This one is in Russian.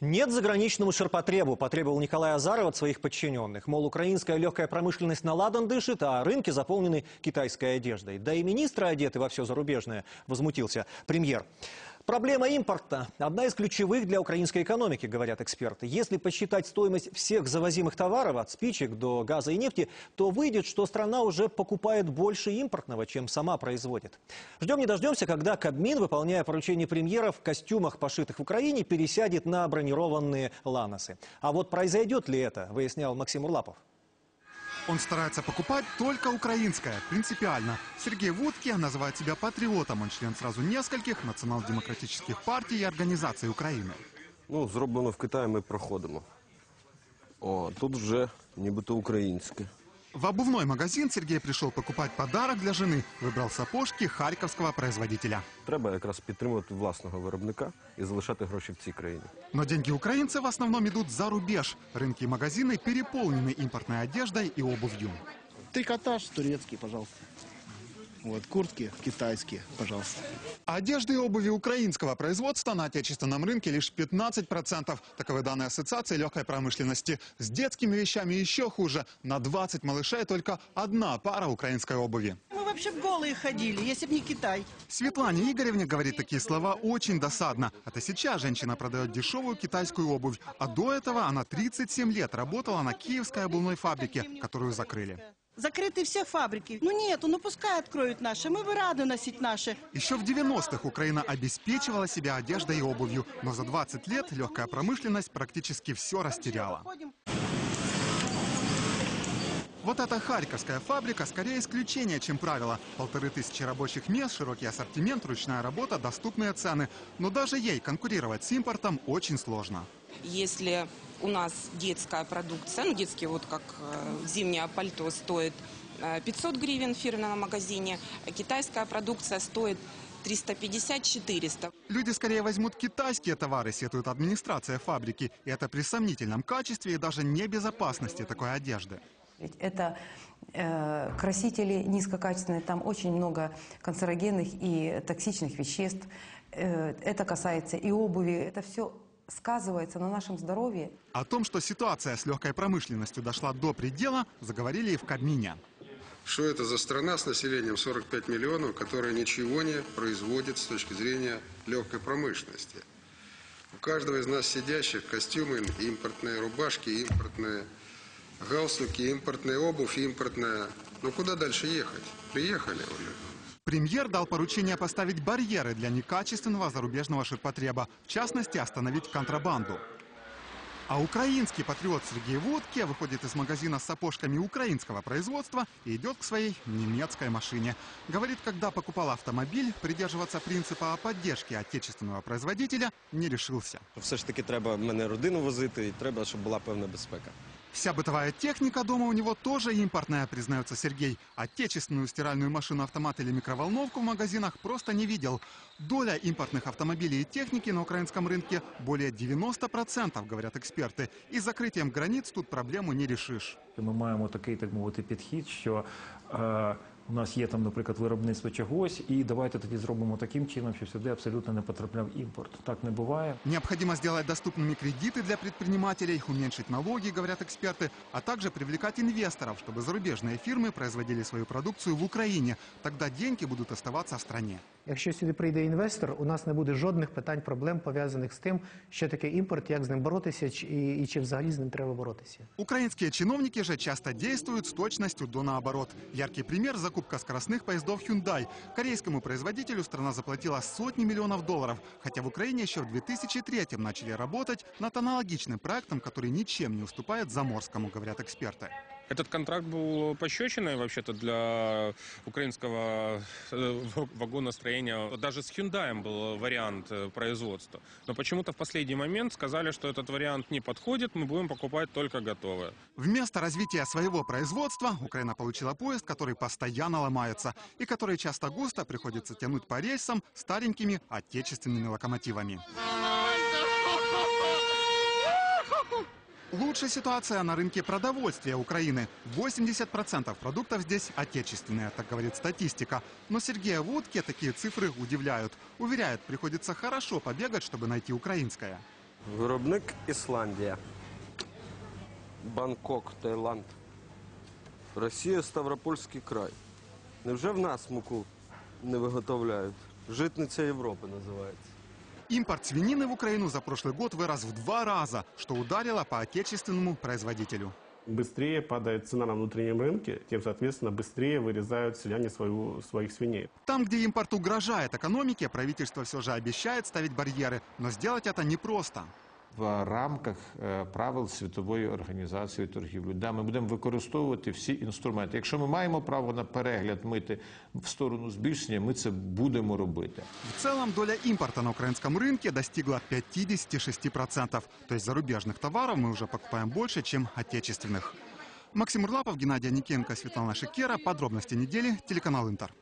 Нет заграничному ширпотребу, потребовал Николай Азаров от своих подчиненных. Мол, украинская легкая промышленность на ладан дышит, а рынки заполнены китайской одеждой. Да и министры одеты во все зарубежное, возмутился премьер. Проблема импорта – одна из ключевых для украинской экономики, говорят эксперты. Если посчитать стоимость всех завозимых товаров, от спичек до газа и нефти, то выйдет, что страна уже покупает больше импортного, чем сама производит. Ждем не дождемся, когда Кабмин, выполняя поручение премьера в костюмах, пошитых в Украине, пересядет на бронированные ланосы. А вот произойдет ли это, выяснял Максим Урлапов. Он старается покупать только украинское, принципиально. Сергей Вудке называет себя патриотом. Он член сразу нескольких национал-демократических партий и организаций України. Ну, зроблено в Китаї ми проходимо. О, тут вже нібито українське. В обувной магазин Сергей пришел покупать подарок для жены. Выбрал сапожки харьковского производителя. Треба якраз підтримувати власного виробника і залишати гроші в цій країні. Но деньги украинцев в основном идут за рубеж. Рынки и магазины переполнены импортной одеждой и обувью. Трикотаж турецкий, пожалуйста. Вот, куртки китайские, пожалуйста. А Одежды и обуви украинского производства на отечественном рынке лишь 15%. Таковы данные Ассоциации легкой промышленности. С детскими вещами еще хуже. На 20 малышей только одна пара украинской обуви. Мы вообще голые ходили, если бы не Китай. Светлане Игоревне говорит такие слова очень досадно. Это сейчас женщина продает дешевую китайскую обувь. А до этого она 37 лет работала на киевской обувной фабрике, которую закрыли. Закрыты все фабрики. Ну нету, ну пускай откроют наши. Мы бы рады носить наши. Еще в 90-х Украина обеспечивала себя одеждой и обувью, но за 20 лет легкая промышленность практически все растеряла. Вот эта харьковская фабрика скорее исключение, чем правило. Полторы тысячи рабочих мест, широкий ассортимент, ручная работа, доступные цены. Но даже ей конкурировать с импортом очень сложно. Если у нас детская продукция, ну детские вот как э, зимнее пальто стоит э, 500 гривен в фирменном магазине, а китайская продукция стоит 350-400. Люди скорее возьмут китайские товары, сетует администрация фабрики. И это при сомнительном качестве и даже небезопасности такой одежды. Ведь это э, красители низкокачественные, там очень много канцерогенных и токсичных веществ. Э, это касается и обуви. Это все сказывается на нашем здоровье. О том, что ситуация с легкой промышленностью дошла до предела, заговорили и в Кабмине. Что это за страна с населением 45 миллионов, которая ничего не производит с точки зрения легкой промышленности? У каждого из нас сидящих костюмы, импортные рубашки, импортные галстуки, импортная обувь, импортная... Ну куда дальше ехать? Приехали уже. Премьер дал поручение поставить барьеры для некачественного зарубежного ширпотреба, в частности, остановить контрабанду. А украинский патриот Сергей Водке выходит из магазина с сапожками украинского производства и идет к своей немецкой машине. Говорит, когда покупал автомобиль, придерживаться принципа о поддержке отечественного производителя не решился. Все ж таки треба мене родину возити, і треба, щоб була певна безпека. Вся бытовая техника дома у него тоже импортная, признается Сергей. Отечественную стиральную машину-автомат или микроволновку в магазинах просто не видел. Доля импортных автомобилей и техники на украинском рынке более 90%, говорят эксперты. И с закрытием границ тут проблему не решишь. Ми маємо такий, так мовити, підхід, що е, у нас є там, наприклад, виробництво чогось, і давайте тоді зробимо таким чином, щоб сюди абсолютно не потрапляв імпорт. Так не буває. Необходимо сделать доступными кредиты для предпринимателей, уменьшить налоги, говорят эксперты, а также привлекать инвесторов, чтобы зарубежные фирмы производили свою продукцию в Украине. Тогда деньги будут оставаться в стране. Якщо сюди прийде інвестор, у нас не буде жодних питань, проблем пов'язаних з тим, що таке імпорт, як з ним боротися, чи- і, і чи взагалі з ним треба боротися. Украинские чиновники же часто действуют с точностью до наоборот. Яркий пример – закупка скоростных поездов Hyundai. Корейскому производителю страна заплатила сотни миллионов долларов, хотя в Украине еще в 2003 начали работать над аналогичным проектом, который ничем не уступает заморскому, говорят эксперты. Этот контракт был пощечиной вообще-то для украинского э, вагоностроения. Даже с Hyundai был вариант э, производства. Но почему-то в последний момент сказали, что этот вариант не подходит, мы будем покупать только готовое. Вместо развития своего производства Украина получила поезд, который постоянно ломается и который часто густо приходится тянуть по рельсам старенькими отечественными локомотивами. Лучшая ситуация на рынке продовольствия Украины. 80% продуктов здесь отечественные, так говорит статистика. Но Сергея Вудке такие цифры удивляют. Уверяет, приходится хорошо побегать, чтобы найти украинское. Виробник Ісландія. Бангкок, Таїланд. Росія, Ставропольський край. Невже в нас муку не виготовляють? Житниця Європи називається. Импорт свинины в Украину за прошлый год вырос в два раза, что ударило по отечественному производителю. Быстрее падает цена на внутреннем рынке, тем, соответственно, быстрее вырезают селяне свою, своих свиней. Там, где импорт угрожает экономике, правительство все же обещает ставить барьеры, но сделать это непросто. в рамках е, правил Світової організації торгівлі. Да, ми будемо використовувати всі інструменти. Якщо ми маємо право на перегляд мити в сторону збільшення, ми це будемо робити. В целом доля импорта на украинском рынке достигла 56%. То есть зарубежных товаров мы уже покупаем больше, чем отечественных. Максим Урлапов, Геннадий Аникенко, Светлана Шекера. Подробности недели. Телеканал Интер.